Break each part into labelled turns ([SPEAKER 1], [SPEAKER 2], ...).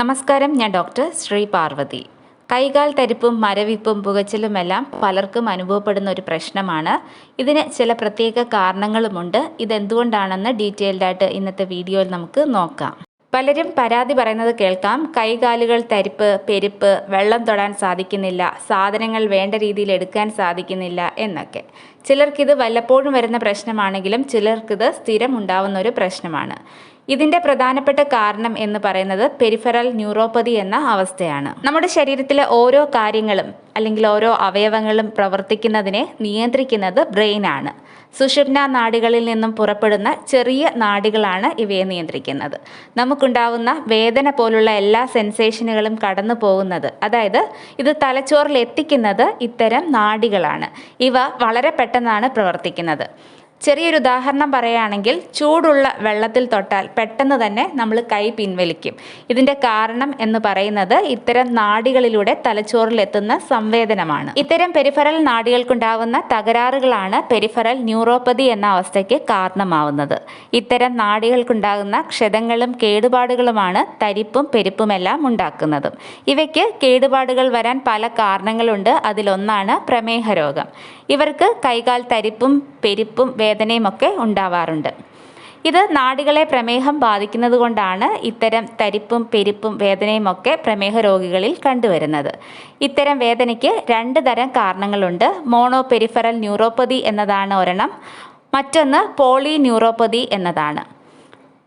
[SPEAKER 1] നമസ്കാരം ഞാൻ ഡോക്ടർ ശ്രീ പാർവതി. കൈകാൽ തരിപ്പും മരവിപ്പും പുകച്ചിലുമെല്ലാം പലർക്കും അനുഭവപ്പെടുന്ന ഒരു പ്രശ്നമാണ്. ഇതിന് ചില പ്രത്യേക കാരണങ്ങളുമുണ്ട്. ഇതെന്തുകൊണ്ടാണെന്ന് ഡീറ്റെയിൽഡായിട്ട് ഇന്നത്തെ വീഡിയോയിൽ നമുക്ക് നോക്കാം. പലരും പരാതി പറയുന്നത് കേൾക്കാം. കൈകാലുകൾ തരിപ്പ് പെരുപ്പ് വെള്ളം തൊടാൻ സാധിക്കുന്നില്ല സാധനങ്ങൾ വേണ്ട രീതിയിൽ എടുക്കാൻ സാധിക്കുന്നില്ല എന്നൊക്കെ. ചിലർക്കിത് വല്ലപ്പോഴും വരുന്ന പ്രശ്നമാണെങ്കിലും ചിലർക്കിത് സ്ഥിരം ഉണ്ടാവുന്ന ഒരു പ്രശ്നമാണ്. ഇതിന്റെ പ്രധാനപ്പെട്ട കാരണം എന്ന് പറയുന്നത് പെരിഫറൽ ന്യൂറോപ്പതി എന്ന അവസ്ഥയാണ്. നമ്മുടെ ശരീരത്തിലെ ഓരോ കാര്യങ്ങളും അല്ലെങ്കിൽ ഓരോ അവയവങ്ങളും പ്രവർത്തിക്കുന്നതിനെ നിയന്ത്രിക്കുന്നത് ബ്രെയിനാണ് സുഷുപ്ന നാഡികളിൽ നിന്നും പുറപ്പെടുന്ന ചെറിയ നാഡികളാണ് ഇവയെ നിയന്ത്രിക്കുന്നത്. നമുക്കുണ്ടാവുന്ന വേദന പോലുള്ള എല്ലാ സെൻസേഷനുകളും കടന്നു പോകുന്നത് അതായത് ഇത് തലച്ചോറിൽ എത്തിക്കുന്നത് ഇത്തരം നാടികളാണ്. ഇവ വളരെ പെട്ടെന്നാണ് പ്രവർത്തിക്കുന്നത്. ചെറിയൊരു ഉദാഹരണം പറയുകയാണെങ്കിൽ ചൂടുള്ള വെള്ളത്തിൽ തൊട്ടാൽ പെട്ടെന്ന് തന്നെ നമ്മൾ കൈ പിൻവലിക്കും. ഇതിന്റെ കാരണം എന്ന് പറയുന്നത് ഇത്തരം നാടികളിലൂടെ തലച്ചോറിലെത്തുന്ന സംവേദനമാണ്. ഇത്തരം പെരിഫറൽ നാടികൾക്കുണ്ടാവുന്ന തകരാറുകളാണ് പെരിഫറൽ ന്യൂറോപ്പതി എന്ന അവസ്ഥയ്ക്ക് കാരണമാവുന്നത്. ഇത്തരം നാടികൾക്കുണ്ടാകുന്ന ക്ഷതങ്ങളും കേടുപാടുകളുമാണ് തരിപ്പും പെരുപ്പുമെല്ലാം ഉണ്ടാക്കുന്നതും. ഇവയ്ക്ക് കേടുപാടുകൾ വരാൻ പല കാരണങ്ങളുണ്ട്. അതിലൊന്നാണ് പ്രമേഹ രോഗം ഇവർക്ക് കൈകാൽ തരിപ്പും പെരുപ്പും വേദനയും ഒക്കെ ഉണ്ടാവാറുണ്ട്. ഇത് നാടികളെ പ്രമേഹം ബാധിക്കുന്നത് കൊണ്ടാണ് ഇത്തരം തരിപ്പും പെരിപ്പും വേദനയുമൊക്കെ പ്രമേഹ രോഗികളിൽ കണ്ടുവരുന്നത്. ഇത്തരം വേദനയ്ക്ക് രണ്ട് തരം കാരണങ്ങളുണ്ട്. മോണോ പെരിഫറൽ ന്യൂറോപ്പതി എന്നതാണ് ഒരെണ്ണം. മറ്റൊന്ന് പോളി ന്യൂറോപ്പതി എന്നതാണ്.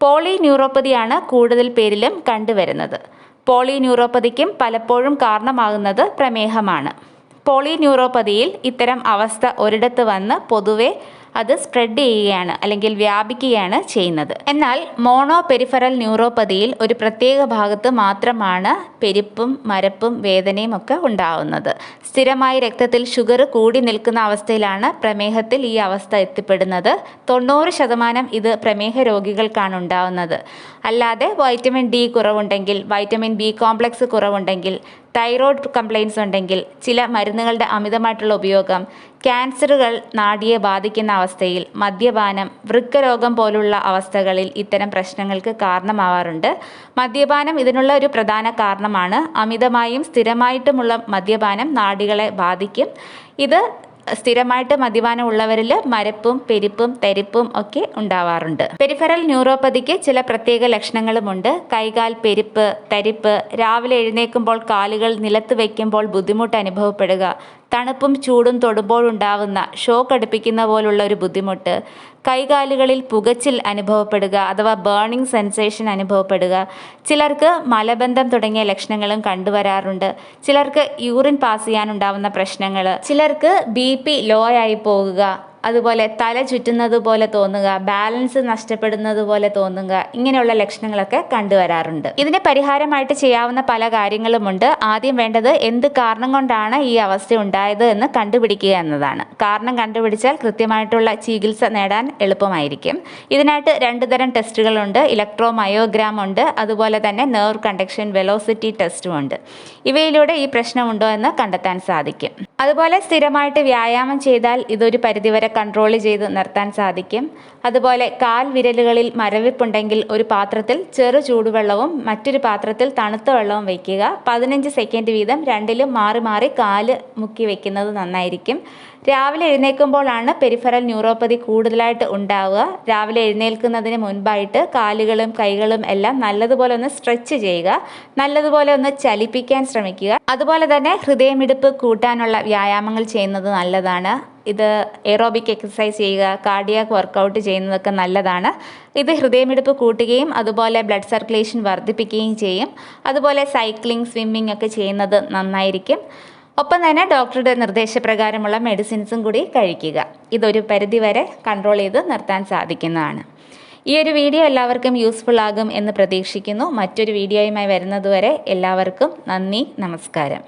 [SPEAKER 1] പോളി ന്യൂറോപ്പതിയാണ് കൂടുതൽ പേരിലും കണ്ടുവരുന്നത്. പോളി ന്യൂറോപ്പതിക്കും പലപ്പോഴും കാരണമാകുന്നത് പ്രമേഹമാണ്. പോളി ന്യൂറോപ്പതിയിൽ ഇത്തരം അവസ്ഥ ഒരിടത്ത് വന്ന് പൊതുവെ അത് സ്പ്രെഡ് ചെയ്യുകയാണ് അല്ലെങ്കിൽ വ്യാപിക്കുകയാണ് ചെയ്യുന്നത്. എന്നാൽ മോണോ പെരിഫറൽ ന്യൂറോപ്പതിയിൽ ഒരു പ്രത്യേക ഭാഗത്ത് മാത്രമാണ് പെരുപ്പും മരപ്പും വേദനയും ഒക്കെ ഉണ്ടാവുന്നത്. സ്ഥിരമായി രക്തത്തിൽ ഷുഗർ കൂടി നിൽക്കുന്ന അവസ്ഥയിലാണ് പ്രമേഹത്തിൽ ഈ അവസ്ഥ എത്തിപ്പെടുന്നത്. തൊണ്ണൂറ് ശതമാനം ഇത് പ്രമേഹ രോഗികൾക്കാണ് ഉണ്ടാവുന്നത്. അല്ലാതെ വൈറ്റമിൻ ഡി കുറവുണ്ടെങ്കിൽ വൈറ്റമിൻ ബി കോംപ്ലക്സ് കുറവുണ്ടെങ്കിൽ തൈറോയ്ഡ് കംപ്ലയിൻസ് ഉണ്ടെങ്കിൽ ചില മരുന്നുകളുടെ അമിതമായിട്ടുള്ള ഉപയോഗം ക്യാൻസറുകൾ നാടിയെ ബാധിക്കുന്ന അവസ്ഥയിൽ മദ്യപാനം വൃക്കരോഗം പോലുള്ള അവസ്ഥകളിൽ ഇത്തരം പ്രശ്നങ്ങൾക്ക് കാരണമാവാറുണ്ട്. മദ്യപാനം ഇതിനുള്ള ഒരു പ്രധാന കാരണമാണ്. അമിതമായും സ്ഥിരമായിട്ടുമുള്ള മദ്യപാനം നാടികളെ ബാധിക്കും. ഇത് സ്ഥിരമായിട്ട് മദ്യപാനം ഉള്ളവരിൽ മരപ്പും പെരുപ്പും തരിപ്പും ഒക്കെ ഉണ്ടാവാറുണ്ട്. പെരിഫറൽ ന്യൂറോപ്പതിക്ക് ചില പ്രത്യേക ലക്ഷണങ്ങളുമുണ്ട്. കൈകാൽ പെരുപ്പ് തരിപ്പ് രാവിലെ എഴുന്നേൽക്കുമ്പോൾ കാലുകൾ നിലത്ത് വയ്ക്കുമ്പോൾ ബുദ്ധിമുട്ട് അനുഭവപ്പെടുക തണുപ്പും ചൂടും തൊടുമ്പോൾ ഉണ്ടാവുന്ന ഷോക്ക് അടുപ്പിക്കുന്ന പോലുള്ള ഒരു ബുദ്ധിമുട്ട്. കൈകാലുകളിൽ പുകച്ചിൽ അനുഭവപ്പെടുക അഥവാ ബേണിംഗ് സെൻസേഷൻ അനുഭവപ്പെടുക. ചിലർക്ക് മലബന്ധം തുടങ്ങിയ ലക്ഷണങ്ങളും കണ്ടുവരാറുണ്ട്. ചിലർക്ക് യൂറിൻ പാസ് ചെയ്യാനുണ്ടാവുന്ന പ്രശ്നങ്ങൾ ചിലർക്ക് ബി പി ലോ ആയി പോകുക. അതുപോലെ തല ചുറ്റുന്നത് പോലെ തോന്നുക ബാലൻസ് നഷ്ടപ്പെടുന്നത് പോലെ തോന്നുക ഇങ്ങനെയുള്ള ലക്ഷണങ്ങളൊക്കെ കണ്ടുവരാറുണ്ട് ഇതിന് പരിഹാരമായിട്ട് ചെയ്യാവുന്ന പല കാര്യങ്ങളുമുണ്ട്. ആദ്യം വേണ്ടത് എന്ത് കാരണം കൊണ്ടാണ് ഈ അവസ്ഥ ഉണ്ടായത് എന്ന് കണ്ടുപിടിക്കുക എന്നതാണ്. കാരണം കണ്ടുപിടിച്ചാൽ കൃത്യമായിട്ടുള്ള ചികിത്സ നേടാൻ എളുപ്പമായിരിക്കും. ഇതിനായിട്ട് രണ്ട് തരം ടെസ്റ്റുകളുണ്ട്. ഇലക്ട്രോ മയോഗ്രാം ഉണ്ട്. അതുപോലെ തന്നെ നെർവ് കണ്ടക്ഷൻ വെലോസിറ്റി ടെസ്റ്റും ഉണ്ട്. ഇവയിലൂടെ ഈ പ്രശ്നമുണ്ടോ എന്ന് കണ്ടെത്താൻ സാധിക്കും. അതുപോലെ സ്ഥിരമായിട്ട് വ്യായാമം ചെയ്താൽ ഇതൊരു പരിധിവരെ കൺട്രോൾ ചെയ്ത് നിർത്താൻ സാധിക്കും. അതുപോലെ കാൽ വിരലുകളിൽ മരവിപ്പുണ്ടെങ്കിൽ ഒരു പാത്രത്തിൽ ചെറു ചൂടുവെള്ളവും മറ്റൊരു പാത്രത്തിൽ തണുത്ത വെള്ളവും വയ്ക്കുക. പതിനഞ്ച് സെക്കൻഡ് വീതം രണ്ടിലും മാറി മാറി കാൽ മുക്കി വയ്ക്കുന്നത് നന്നായിരിക്കും. രാവിലെ എഴുന്നേൽക്കുമ്പോഴാണ് പെരിഫറൽ ന്യൂറോപ്പതി കൂടുതലായിട്ട് ഉണ്ടാവുക. രാവിലെ എഴുന്നേൽക്കുന്നതിന് മുൻപായിട്ട് കാലുകളും കൈകളും എല്ലാം നല്ലതുപോലെ ഒന്ന് സ്ട്രെച്ച് ചെയ്യുക. നല്ലതുപോലെ ഒന്ന് ചലിപ്പിക്കാൻ ശ്രമിക്കുക. അതുപോലെ തന്നെ ഹൃദയമിടിപ്പ് കൂട്ടാനുള്ള വ്യായാമങ്ങൾ ചെയ്യുന്നത് നല്ലതാണ്. ഇത് എറോബിക് എക്സസൈസ് ചെയ്യുക കാർഡിയാക് വർക്കൗട്ട് ചെയ്യുന്നതൊക്കെ നല്ലതാണ്. ഇത് ഹൃദയമിടിപ്പ് കൂട്ടുകയും അതുപോലെ ബ്ലഡ് സർക്കുലേഷൻ വർദ്ധിപ്പിക്കുകയും ചെയ്യും. അതുപോലെ സൈക്ലിംഗ് സ്വിമ്മിംഗ് ഒക്കെ ചെയ്യുന്നത് നന്നായിരിക്കും. ഒപ്പം തന്നെ ഡോക്ടറുടെ നിർദ്ദേശപ്രകാരമുള്ള മെഡിസിൻസും കൂടി കഴിക്കുക. ഇതൊരു പരിധിവരെ കൺട്രോൾ ചെയ്ത് നിർത്താൻ സാധിക്കുന്നതാണ്. ഈ ഒരു വീഡിയോ എല്ലാവർക്കും യൂസ്ഫുൾ ആകും എന്ന് പ്രതീക്ഷിക്കുന്നു. മറ്റൊരു വീഡിയോയുമായി വരുന്നതുവരെ എല്ലാവർക്കും നന്ദി നമസ്കാരം.